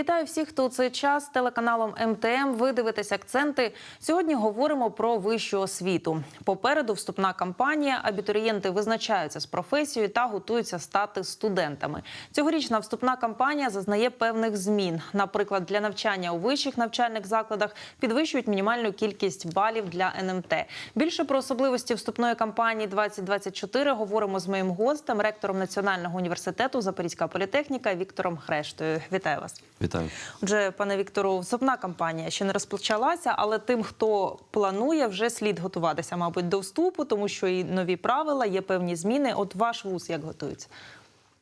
Вітаю всіх, хто цей час телеканалом МТМ. Ви дивитесь акценти. Сьогодні говоримо про вищу освіту. Попереду вступна кампанія. Абітурієнти визначаються з професією та готуються стати студентами. Цьогорічна вступна кампанія зазнає певних змін. Наприклад, для навчання у вищих навчальних закладах підвищують мінімальну кількість балів для НМТ. Більше про особливості вступної кампанії 2024 говоримо з моїм гостем, ректором Національного університету Запорізька політехніка Віктором Хрештою. Вітаю вас. Вітаю. Отже, пане Віктору, зубна кампанія ще не розпочалася, але тим, хто планує, вже слід готуватися, мабуть, до вступу, тому що і нові правила, є певні зміни. От ваш вуз як готується?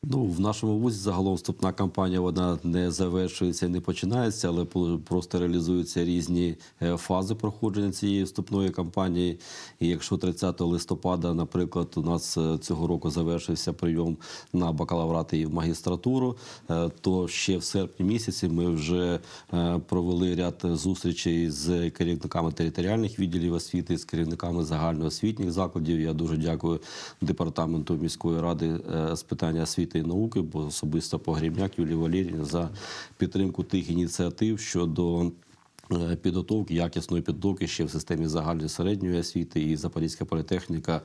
Ну, в нашому вузі загалом вступна кампанія вона не завершується, і не починається, але просто реалізуються різні е, фази проходження цієї вступної кампанії. І якщо 30 листопада, наприклад, у нас е, цього року завершився прийом на бакалаврати і в магістратуру, е, то ще в серпні місяці ми вже провели ряд зустрічей з керівниками територіальних відділів освіти, з керівниками загальноосвітніх закладів. Я дуже дякую департаменту міської ради з питання освіти і науки, бо особисто Погрібняк Юлії Валерійовні за підтримку тих ініціатив щодо. Е, Підготовки якісної підготовки ще в системі загальної середньої освіти і Запорізька політехніка е,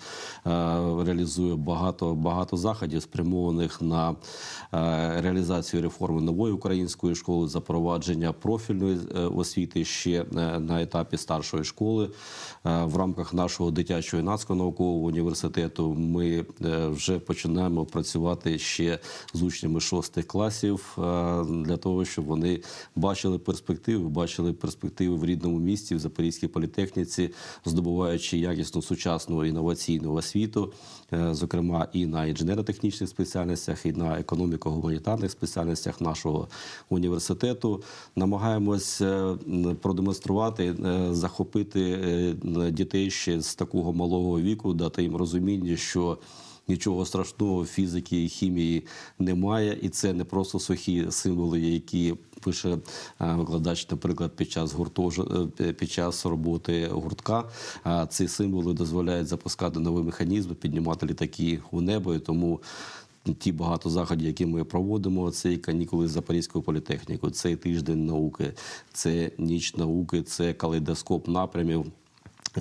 реалізує багато багато заходів, спрямованих на е, реалізацію реформи нової української школи, запровадження профільної освіти ще на етапі старшої школи. В рамках нашого дитячого юнацького наукового університету ми вже починаємо працювати ще з учнями шостих класів для того, щоб вони бачили перспективи, бачили перспективи в рідному місті, в Запорізькій політехніці, здобуваючи якісну сучасну інноваційну освіту, е, зокрема і на інженерно-технічних спеціальностях, і на економіко-гуманітарних спеціальностях нашого університету. Намагаємось е, продемонструвати, е, захопити дітей ще з такого малого віку, дати їм розуміння, що Нічого страшного фізики і хімії немає, і це не просто сухі символи, які пише е, викладач, наприклад, під час гуртож... е, під час роботи гуртка. Ці символи дозволяють запускати нові механізми, піднімати літаки у небо. І тому ті багато заходів, які ми проводимо, це і канікули з Запорізькою політехнікою, це тиждень науки, це ніч науки, це калейдоскоп напрямів.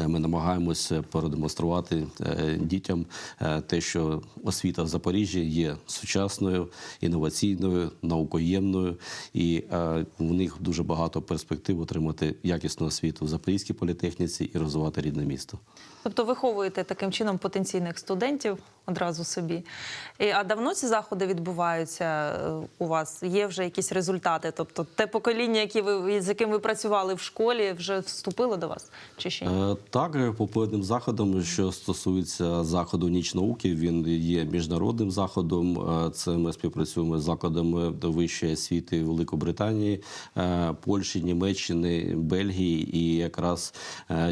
Е, Ми намагаємося продемонструвати е, дітям е, те, що освіта в Запоріжжі є сучасною, інноваційною, наукоємною, і е, в них дуже багато перспектив отримати якісну освіту в Запорізькій політехніці і розвивати рідне місто. Тобто виховуєте таким чином потенційних студентів одразу собі. І, а давно ці заходи відбуваються е, у вас? Є вже якісь результати? Тобто те покоління, які ви, з яким ви працювали в школі, вже вступило до вас? Чи ще ні? Е, Так, е, попереднім заходом, що стосується заходу ніч науки, він є міжнародним заходом. Це ми співпрацюємо з закладами вищої освіти Великобританії, Польщі, Німеччини, Бельгії. І якраз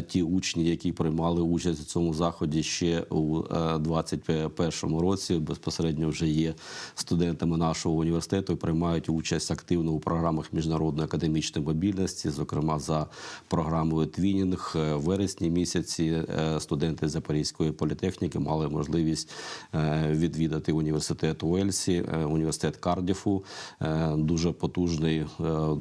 ті учні, які приймали участь у цьому заході ще у е, 21-му році, безпосередньо вже є студентами нашого університету і приймають участь активно у програмах міжнародної академічної мобільності, зокрема за програмою Твінінг Е, в вересні місяці е, студенти Запорізької політехніки мали можливість е, відвідати університет Уельсі, е, університет Кардіфу, е, дуже потужний е,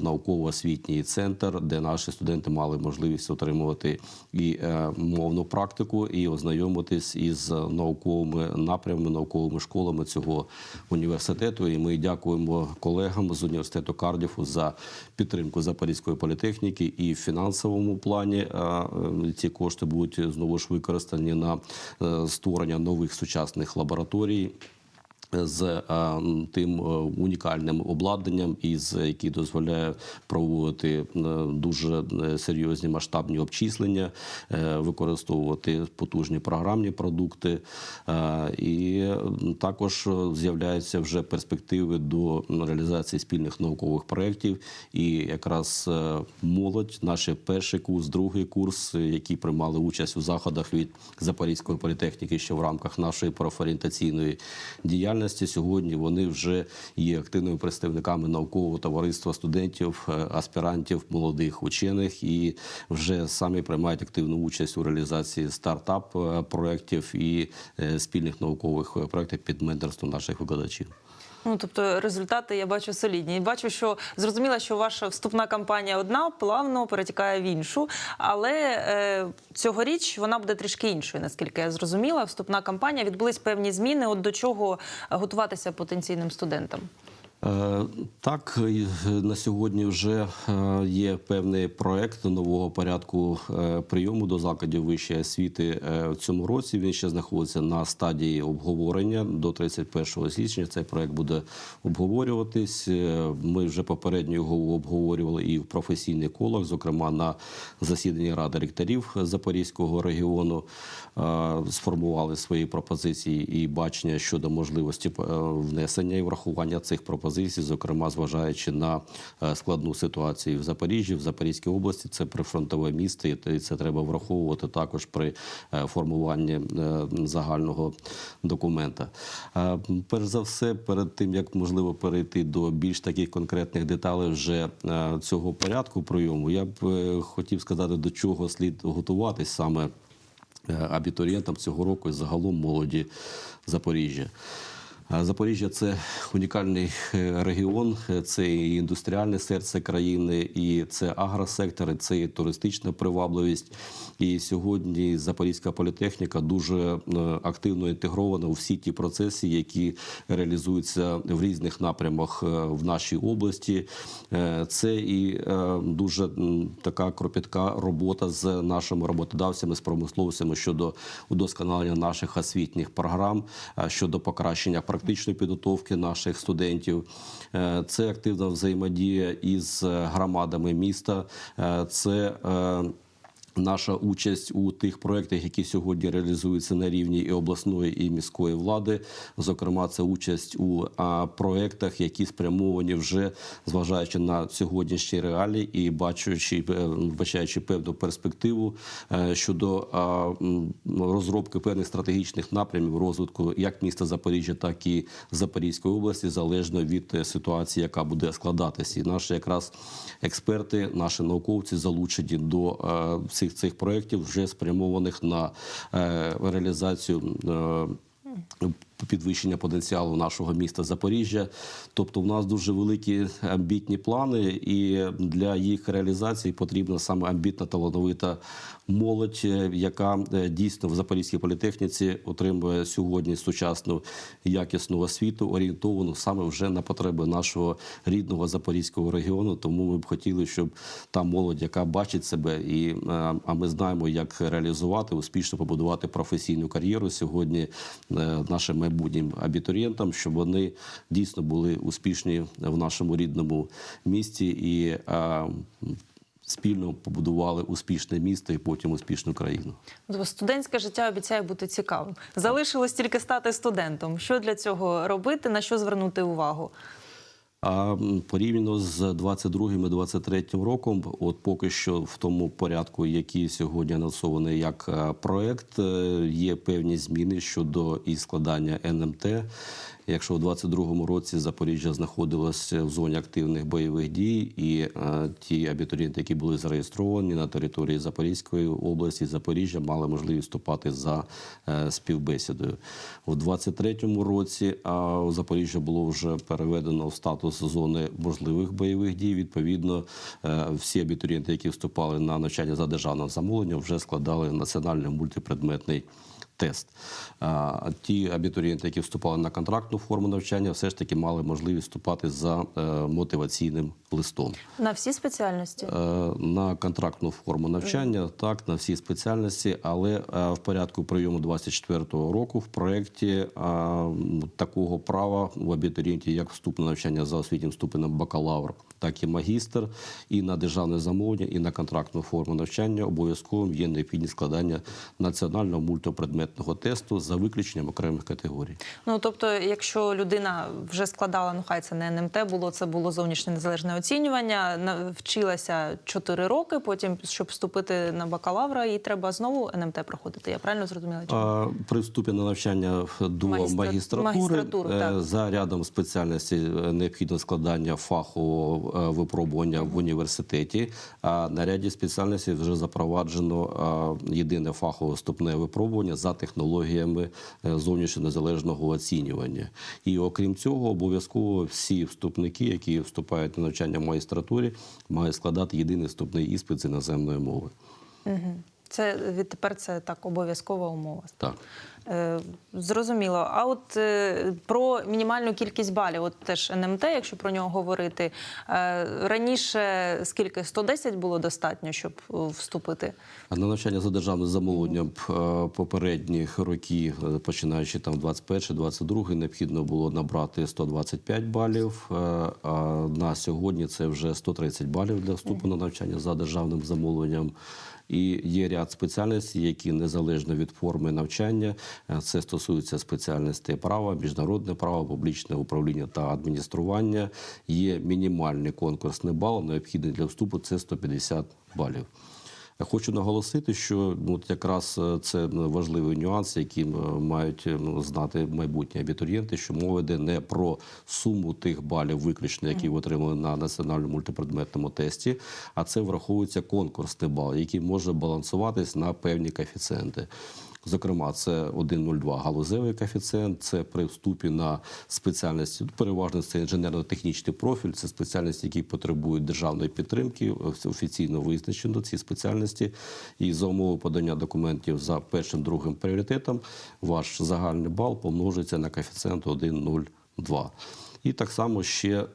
науково-освітній центр, де наші студенти мали можливість отримувати і е, мовну практику, і ознайомитись із науковими напрямами, науковими школами цього університету. І ми дякуємо колегам з університету Кардіфу за підтримку Запорізької політехніки і в фінансовому плані. е, Ці кошти будуть знову ж використані на е, створення нових сучасних лабораторій. З е, тим е, унікальним обладнанням, із який дозволяє проводити е, дуже серйозні масштабні обчислення, використовувати потужні програмні продукти, і також з'являються вже перспективи до реалізації спільних наукових проєктів. І якраз молодь, наш перший курс, другий курс, які приймали участь у заходах від Запорізької політехніки, що в рамках нашої профорієнтаційної діяльності сьогодні вони вже є активними представниками наукового товариства студентів, е, аспірантів, молодих учених і вже самі приймають активну участь у реалізації стартап е, проєктів і е, спільних наукових проєктів під менторством наших викладачів. Ну, тобто результати я бачу солідні. Бачу, що зрозуміла, що ваша вступна кампанія одна плавно перетікає в іншу. Але е, цьогоріч вона буде трішки іншою, наскільки я зрозуміла. Вступна кампанія відбулись певні зміни. От до чого готуватися потенційним студентам? Е, Так, на сьогодні вже е, є певний проект нового порядку е, прийому до закладів вищої освіти е, в цьому році. Він ще знаходиться на стадії обговорення до 31 січня. Цей проект буде обговорюватись. Е, Ми вже попередньо його обговорювали і в професійних колах, зокрема на засіданні ради ректорів Запорізького регіону. Е, Сформували свої пропозиції і бачення щодо можливості е, внесення і врахування цих пропозицій, зокрема зважаючи на е, складну ситуацію в Запоріжжі, в Запорізькій області. Це прифронтове місто, і це треба враховувати також при е, формуванні е, загального документа. Перш за все, перед тим як можливо перейти до більш таких конкретних деталей вже цього порядку прийому, я б хотів сказати, до чого слід готуватись саме абітурієнтам цього року і загалом молоді Запоріжжя. Запоріжжя це унікальний е, регіон, е, це і індустріальне серце країни, і це агросектор, і це і туристична привабливість. І сьогодні Запорізька політехніка дуже е, активно інтегрована у всі ті процеси, які реалізуються в різних напрямах в нашій області. Це і дуже така кропітка робота з нашими роботодавцями, з промисловцями щодо удосконалення наших освітніх програм, щодо покращення практичної підготовки наших студентів. Е, Це активна взаємодія із е, громадами міста. Е, Це Наша участь у тих проєктах, які сьогодні реалізуються на рівні і обласної і міської влади, зокрема, це участь у проєктах, які спрямовані вже зважаючи на сьогоднішні реалії і бачачи, е, бачаючи певну перспективу е, щодо розробки певних стратегічних напрямів розвитку як міста Запоріжжя, так і Запорізької області, залежно від е, ситуації, яка буде складатися. І наші якраз експерти, наші науковці залучені до всіх цих проєктів, вже спрямованих на е, реалізацію. Підвищення потенціалу нашого міста Запоріжжя, тобто в нас дуже великі амбітні плани, і для їх реалізації потрібна саме амбітна талановита молодь, е, яка е, дійсно в Запорізькій політехніці отримує сьогодні сучасну якісну освіту, орієнтовану саме вже на потреби нашого рідного запорізького регіону. Тому ми б хотіли, щоб та молодь, яка бачить себе, і е, а ми знаємо, як реалізувати успішно побудувати професійну кар'єру сьогодні е, нашим майбутнім абітурієнтам, щоб вони дійсно були успішні в нашому рідному місті і спільно побудували успішне місто і потім успішну країну. Студентське життя обіцяє бути цікавим. Залишилось тільки стати студентом. Що для цього робити, на що звернути увагу? А порівняно з 22 і 23 роком, от поки що в тому порядку, який сьогодні анонсований як е, проект, е, є певні зміни щодо і складання НМТ. Якщо у 22-му році Запоріжжя знаходилося в зоні активних бойових дій, і е, ті абітурієнти, які були зареєстровані на території Запорізької області, Запоріжжя, мали можливість вступати за е, співбесідою. У 23-му році Запоріжжя було вже переведено в статус зони можливих бойових дій. Відповідно, е, всі абітурієнти, які вступали на навчання за державним замовленням, вже складали національний мультипредметний тест. Ті абітурієнти, які вступали на контрактну форму навчання, все ж таки мали можливість вступати за е, мотиваційним листом. На всі спеціальності? Е, на контрактну форму навчання, так, на всі спеціальності, але е, в порядку прийому 24-го року в проєкті такого права у абітурієнтів як вступ на навчання за освітнім ступенем бакалавр, так і магістр, і на державне замовлення, і на контрактну форму навчання обов'язковим є необхідність складання національного мультипредметного тесту за виключенням окремих категорій. Ну тобто, якщо людина вже складала, ну хай це не НМТ було, це було зовнішнє незалежне оцінювання, вчилася 4 роки, потім, щоб вступити на бакалавра, їй треба знову НМТ проходити. Я правильно зрозуміла? Чи? А, При вступі на навчання до Магістра- магістратури, магістратуру, е, так. за рядом спеціальності е, необхідно складання фахового випробування в університеті. А на ряді спеціальностей вже запроваджено е, єдине фахове вступне випробування за технологіями е, зовнішньо незалежного оцінювання. І окрім цього, обов'язково всі вступники, які вступають на навчання в магістратурі, мають складати єдиний вступний іспит з іноземної мови. Угу. Це відтепер це так обов'язкова умова. Так. Е, зрозуміло. А от е, про мінімальну кількість балів, от теж НМТ, якщо про нього говорити, е, раніше скільки 110 було достатньо, щоб вступити? А на навчання за державним замовленням попередніх років, починаючи там 21-22, необхідно було набрати 125 балів. А на сьогодні це вже 130 балів для вступу на навчання за державним замовленням. І є ряд спеціальностей, які незалежно від форми навчання, е, це стосується спеціальностей права, міжнародне право, публічне управління та адміністрування. Є мінімальний конкурсний бал, необхідний для вступу це 150 балів. Хочу наголосити, що ну, от якраз е, це ну, важливий нюанс, який е, мають е, ну, знати майбутні абітурієнти, що мова йде не про суму тих балів виключно, які ви отримали на національному мультипредметному тесті, а це враховується конкурсний бал, який може балансуватись на певні коефіцієнти. Зокрема, це 1,02 галузевий коефіцієнт, це при вступі на спеціальності, переважно це інженерно-технічний профіль, це спеціальності, які потребують державної підтримки, офіційно визначено ці спеціальності. І за умови подання документів за першим другим пріоритетом ваш загальний бал помножується на коефіцієнт 1,02. І так само ще е,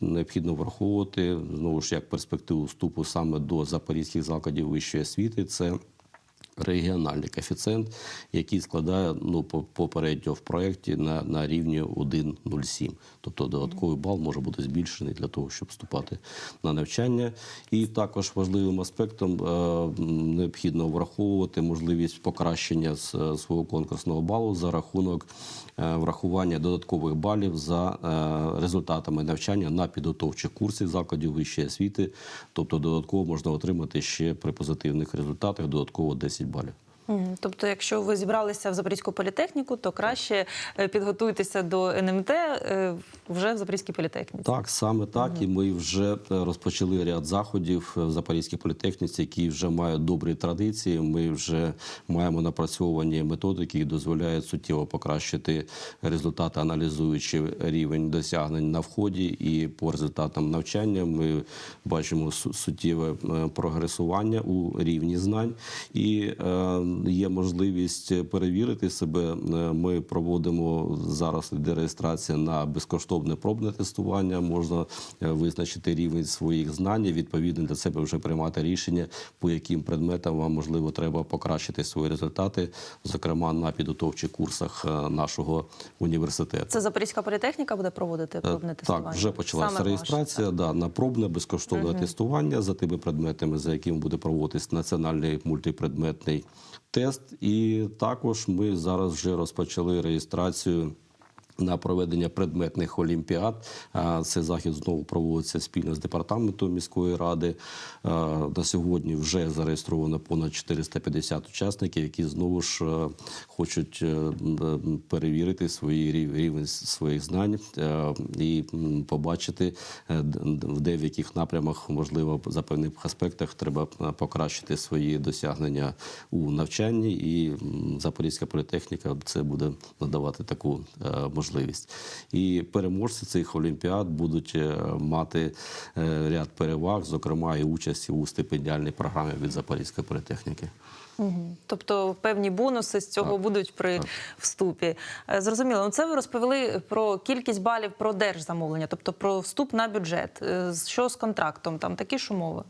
необхідно враховувати знову ж як перспективу вступу саме до запорізьких закладів вищої освіти. Це регіональний коефіцієнт, який складає ну, по- попередньо в проєкті на, на рівні 1,07. Тобто додатковий бал може бути збільшений для того, щоб вступати на навчання. І також важливим аспектом е, необхідно враховувати можливість покращення з, свого конкурсного балу за рахунок е, врахування додаткових балів за е, результатами навчання на підготовчих курсах закладів вищої освіти. Тобто додатково можна отримати ще при позитивних результатах додатково 10 балів. Тобто, якщо ви зібралися в Запорізьку політехніку, то краще е, підготуйтеся до НМТ е, вже в Запорізькій політехніці. Так, саме так. І ми вже е, розпочали ряд заходів в Запорізькій політехніці, які вже мають добрі традиції. Ми вже маємо напрацьовані методики, які дозволяють суттєво покращити результати, аналізуючи рівень досягнень на вході. І по результатам навчання ми бачимо су- суттєве прогресування у рівні знань. І є можливість перевірити себе. Е, Ми проводимо зараз йде реєстрація на безкоштовне пробне тестування. Можна е, визначити рівень своїх знань, і, відповідно для себе вже приймати рішення, по яким предметам вам можливо треба покращити свої результати, зокрема на підготовчих курсах е, нашого університету. Це Запорізька політехніка буде проводити пробне тестування? Так, вже почалася реєстрація да, на пробне безкоштовне тестування за тими предметами, за якими буде проводитись національний мультипредметний тест. І також ми зараз вже розпочали реєстрацію. На проведення предметних олімпіад цей захід знову проводиться спільно з департаментом міської ради. На сьогодні вже зареєстровано понад 450 учасників, які знову ж е, хочуть е, перевірити свої рівень своїх знань е, і побачити в деяких напрямах, можливо, за певних аспектах треба покращити свої досягнення у навчанні, і Запорізька політехніка це буде надавати таку е, можливість. І переможці цих олімпіад будуть е, мати е, ряд переваг, зокрема і участь у стипендіальній програмі від Запорізької політехніки. Мгм. Тобто певні бонуси з цього будуть при вступі. Е, Зрозуміло. Ну, це ви розповіли про кількість балів про держзамовлення, тобто про вступ на бюджет. Е, Що з контрактом? Там такі ж умови,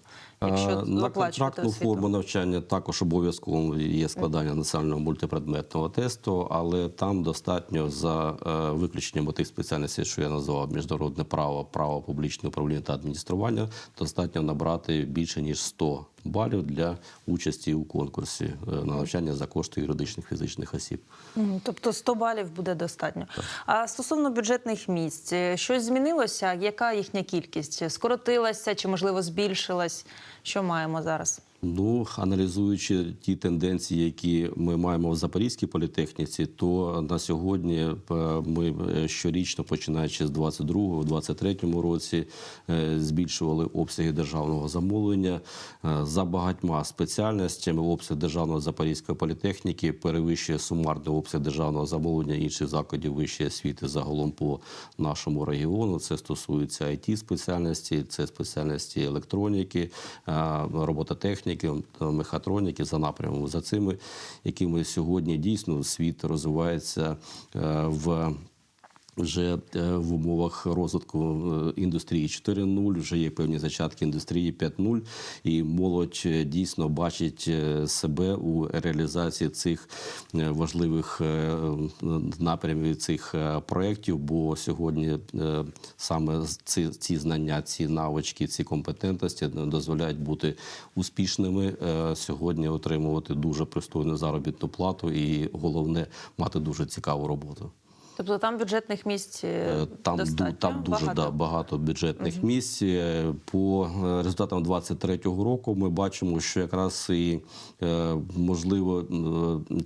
якщо Е, На оплачувати контрактну освіту? форму навчання також обов'язково є складання національного мультипредметного тесту, але там достатньо за виключенням тих спеціальностей, що я назвав міжнародне право, право публічне управління та адміністрування, достатньо набрати більше ніж 100 балів для участі у конкурсі е, на навчання за кошти юридичних фізичних осіб. Тобто 100 балів буде достатньо. А стосовно бюджетних місць, е, щось змінилося? Яка їхня кількість? Скоротилася чи можливо збільшилась? Що маємо зараз? Ну, аналізуючи ті тенденції, які ми маємо в Запорізькій політехніці, то на сьогодні е, ми е, щорічно, починаючи з 22-23 році, е, збільшували обсяги державного замовлення за багатьма спеціальностями. Обсяг державного Запорізької політехніки перевищує сумарний обсяг державного замовлення інших закладів вищої освіти загалом по нашому регіону. Це стосується it спеціальності, це спеціальності електроніки, робототехніки, мехатроніки за напрямом. За цими, якими сьогодні дійсно світ розвивається е, в. Вже е, в умовах розвитку е, індустрії 4.0, вже є певні зачатки індустрії 5.0, і молодь е, дійсно бачить себе у реалізації цих важливих напрямів цих проєктів. Бо сьогодні саме ці, ці знання, ці навички, ці компетентності дозволяють бути успішними сьогодні, отримувати дуже пристойну заробітну плату, і головне мати дуже цікаву роботу. Тобто там бюджетних місць е, Е, Там, достатньо там дуже багато? Да, багато бюджетних місць. Е, По результатам 23-го року ми бачимо, що якраз і можливо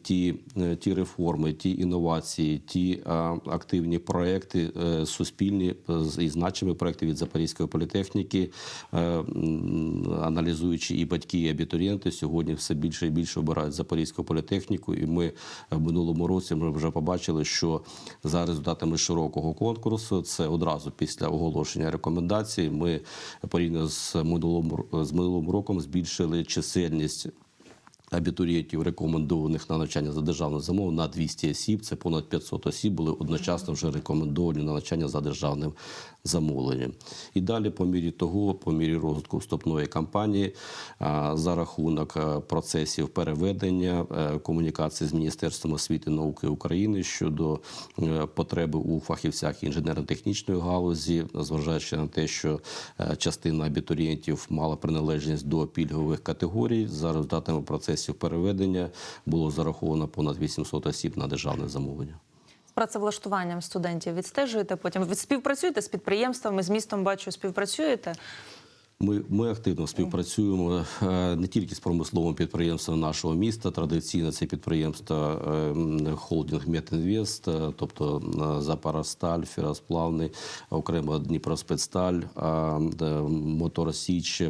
ті, ті реформи, ті інновації, ті активні проекти суспільні і значимі проекти від Запорізької політехніки, аналізуючи і батьки, і абітурієнти, сьогодні все більше і більше обирають Запорізьку політехніку. І ми в минулому році вже побачили, що за результатами широкого конкурсу, це одразу після оголошення рекомендацій. Ми порівняно з минулим з минулим роком збільшили чисельність. Абітурієнтів рекомендованих на навчання за державну замову на 200 осіб. Це понад 500 осіб були одночасно вже рекомендовані на навчання за державним замовленням. І далі, по мірі того, по мірі розвитку вступної кампанії, за рахунок е, процесів переведення е, комунікації з Міністерством освіти і науки України щодо е, потреби у фахівцях інженерно-технічної галузі, зважаючи на те, що частина абітурієнтів мала приналежність до пільгових категорій, за результатами процесів переведення було зараховано понад 800 осіб на державне замовлення. Працевлаштуванням студентів відстежуєте потім? Ви співпрацюєте з підприємствами, з містом бачу, співпрацюєте? Ми, ми активно співпрацюємо е, не тільки з промисловим підприємством нашого міста. Традиційно це підприємство холдинг Метінвест, е, тобто е, Запоросталь, Феросплавний, окремо Дніпроспецсталь, де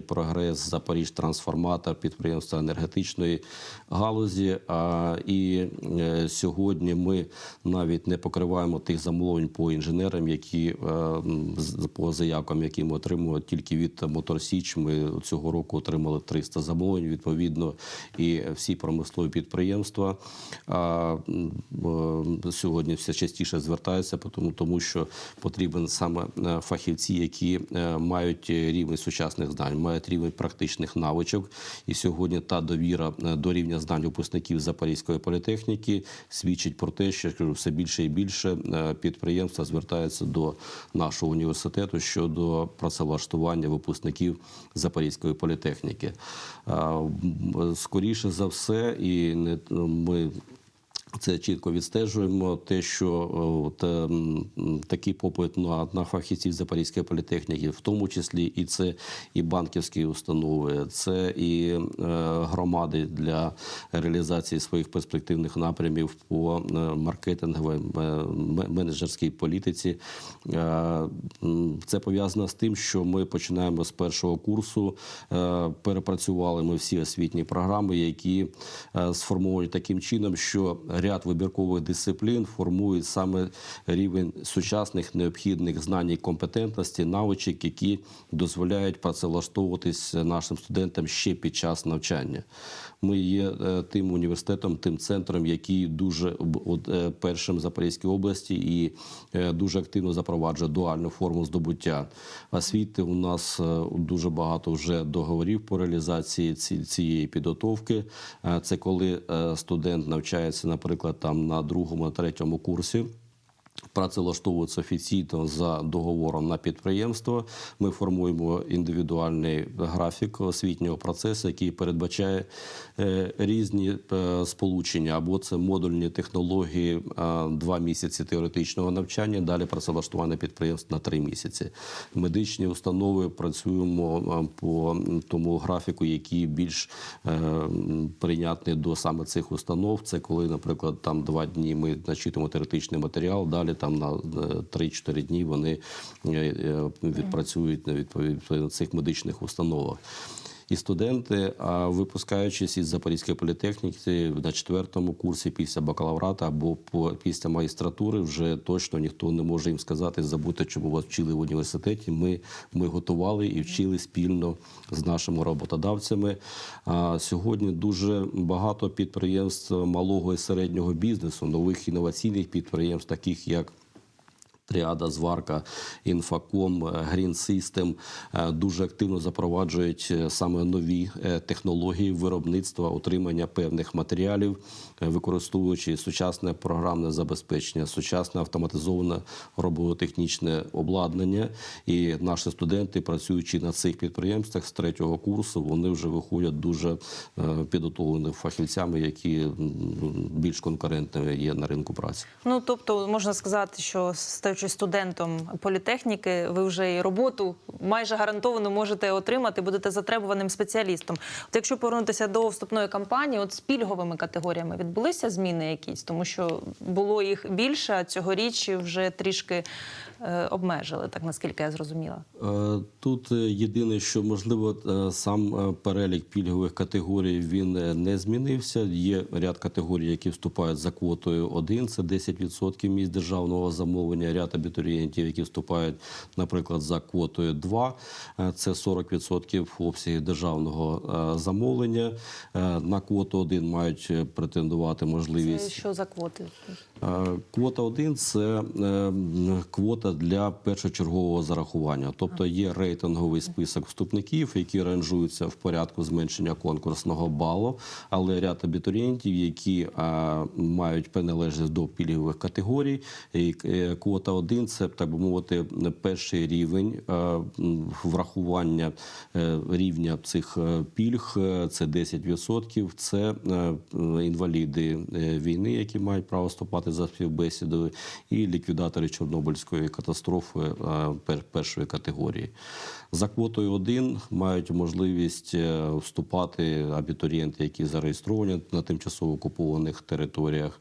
Прогрес, Запоріж Трансформатор, підприємство енергетичної галузі. І сьогодні ми навіть не покриваємо тих замовлень по інженерам, які по заявкам, які ми отримуємо тільки від Мотор Січ. Ми цього року отримали 300 замовлень. Відповідно, і всі промислові підприємства а, е, сьогодні все частіше звертаються, тому, тому що потрібен саме е, фахівці, які е, мають рівень сучасних знань, мають рівень практичних навичок. І сьогодні та довіра до рівня знань випускників Запорізької політехніки свідчить про те, що кажу, все більше і більше підприємства звертаються до нашого університету щодо працевлаштування випускників Запорізької політехніки. Скоріше за все, і ми. Це чітко відстежуємо. Те, що от, ем, такий попит на, на фахівців Запорізької політехніки, в тому числі і це і банківські установи, це і е, громади для реалізації своїх перспективних напрямів по е, маркетинговій е, менеджерській політиці. Е, Це пов'язано з тим, що ми починаємо з першого курсу. е, Перепрацювали ми всі освітні програми, які е, сформовані таким чином, що ряд вибіркових дисциплін формують саме рівень сучасних необхідних знань і компетентності, навичок, які дозволяють працевлаштовуватись нашим студентам ще під час навчання. Ми є е, тим університетом, тим центром, який дуже е, першим в Запорізькій області і е, дуже активно запроваджує дуальну форму здобуття освіти. У нас дуже багато вже договорів по реалізації цієї підготовки. Це коли студент навчається, наприклад, там на другому, на третьому курсі. Працевлаштовуються офіційно за договором на підприємство. Ми формуємо індивідуальний графік освітнього процесу, який передбачає е, різні е, сполучення. Або це модульні технології, е, два місяці теоретичного навчання, далі працевлаштування підприємств на три місяці. Медичні установи працюємо по тому графіку, який більш прийнятний до саме цих установ. Це коли, наприклад, там два дні ми начитуємо теоретичний матеріал, далі там на е, 3-4 дні вони е, е, відпрацюють на відповідь цих медичних установах. І студенти, випускаючись із Запорізької політехніки на четвертому курсі після бакалаврата або після магістратури, вже точно ніхто не може їм сказати, забудьте, чому вас вчили в університеті. Ми, ми готували і вчили спільно з нашими роботодавцями. А сьогодні дуже багато підприємств малого і середнього бізнесу, нових інноваційних підприємств, таких як Тріада, Зварка, Інфаком, Green System дуже активно запроваджують е, саме нові е, технології виробництва, отримання певних матеріалів, е, використовуючи сучасне програмне забезпечення, сучасне автоматизоване робототехнічне обладнання. І наші студенти, працюючи на цих підприємствах з третього курсу, вони вже виходять дуже підготовленими фахівцями, які більш конкурентними є на ринку праці. Ну тобто можна сказати, що стаючи студентом політехніки, ви вже і роботу майже гарантовано можете отримати, будете затребуваним спеціалістом. От якщо повернутися до вступної кампанії, от з пільговими категоріями відбулися зміни якісь, тому що було їх більше, а цьогоріч вже трішки обмежили, так наскільки я зрозуміла. Е, Тут е, єдине, що можливо е, сам е, перелік пільгових категорій він е, не змінився. Є ряд категорій, які вступають за квотою 1, це 10% місць державного замовлення. Ряд абітурієнтів, які вступають, наприклад, за квотою 2, е, це 40% обсягів державного е, замовлення. Е, На квоту 1 мають е, претендувати Це можливість що за квоти? Е, Квота 1 – це е, м, квота для першочергового зарахування. Тобто є рейтинговий список вступників, які ранжуються в порядку зменшення конкурсного балу, але ряд абітурієнтів, які е, мають приналежність до пільгових категорій. І е, квота 1 – це, так би мовити, перший рівень е, м, врахування е, рівня цих е, пільг. Е, Це 10%. Це е, інваліди е, війни, які мають право вступати за співбесідою, і ліквідатори Чорнобильської катастрофи е, першої категорії. За квотою 1 мають можливість е, вступати абітурієнти, які зареєстровані на тимчасово окупованих територіях.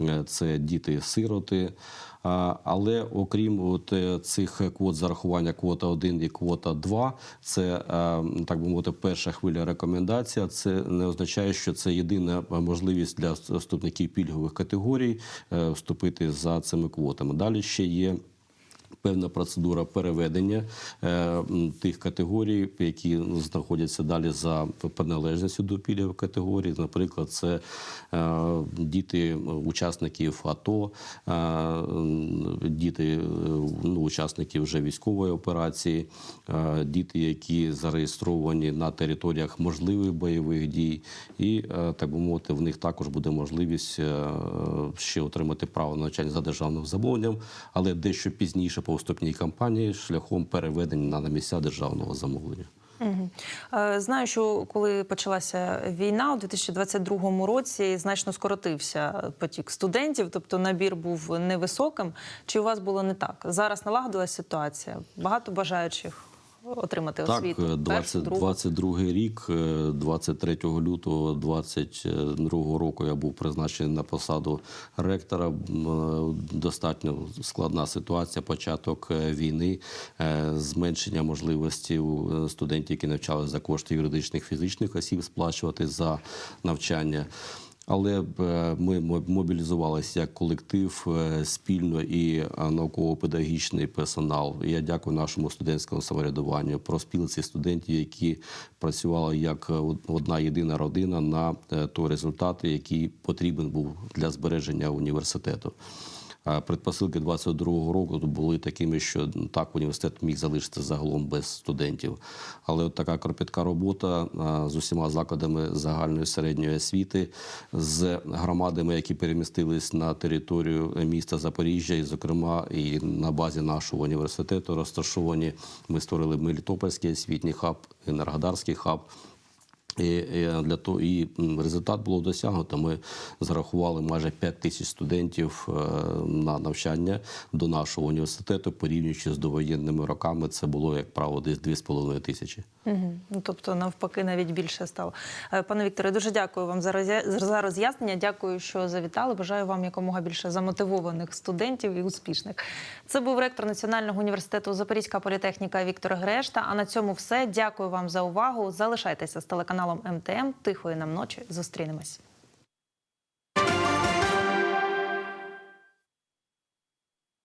Е, Це діти-сироти. Але окрім от цих квот зарахування квота 1 і квота 2, це так би мовити, перша хвиля рекомендація. Це не означає, що це єдина можливість для вступників пільгових категорій вступити за цими квотами. Далі ще є. Певна процедура переведення е, тих категорій, які знаходяться далі за приналежністю до пільгових категорій. Наприклад, це е, діти учасників АТО, е, діти е, ну, учасників вже військової операції, е, діти, які зареєстровані на територіях можливих бойових дій, і е, так би мовити, в них також буде можливість е, ще отримати право на навчання за державним замовленням, але дещо пізніше по вступній кампанії шляхом переведення на місця державного замовлення. Е, Знаю, що коли почалася війна у 2022 році, значно скоротився потік студентів, тобто набір був невисоким. Чи у вас було не так? Зараз налагодилась ситуація? Багато бажаючих отримати Так, освіту? е, Першу, 20, 22 рік, е, 23 лютого 22 року я був призначений на посаду ректора. Е, Достатньо складна ситуація, початок е, війни, е, зменшення можливості у е, студентів, які навчалися за кошти юридичних фізичних осіб, сплачувати за навчання. Але е, ми мо- мобілізувалися як колектив е, спільно і е, науково-педагогічний персонал. Я дякую нашому студентському самоврядуванню про спілці студентів, які працювали як одна єдина родина на той результат, який потрібен був для збереження університету. Предпосилки 22-го року були такими, що ну, так університет міг залишитися загалом без студентів. Але от така кропітка робота з усіма закладами загальної середньої освіти, з громадами, які перемістились на територію міста Запоріжжя, і, зокрема, і на базі нашого університету розташовані. Ми створили Мелітопольський освітній хаб, Енергодарський хаб. І, для того і результат було досягнуто. Ми зарахували майже 5 тисяч студентів е, на навчання до нашого університету. Порівнюючи з довоєнними роками, це було як правило десь 2,5 тисячі. Угу. Ну, тобто, навпаки, навіть більше стало. Е, Пане Вікторе, дуже дякую вам за роз'яснення. Дякую, що завітали. Бажаю вам якомога більше замотивованих студентів і успішних. Це був ректор Національного університету Запорізька політехніка Віктор Грешта. А на цьому все. Дякую вам за увагу. Залишайтеся з телеканалом МТМ. Тихої нам ночі. Зустрінемось.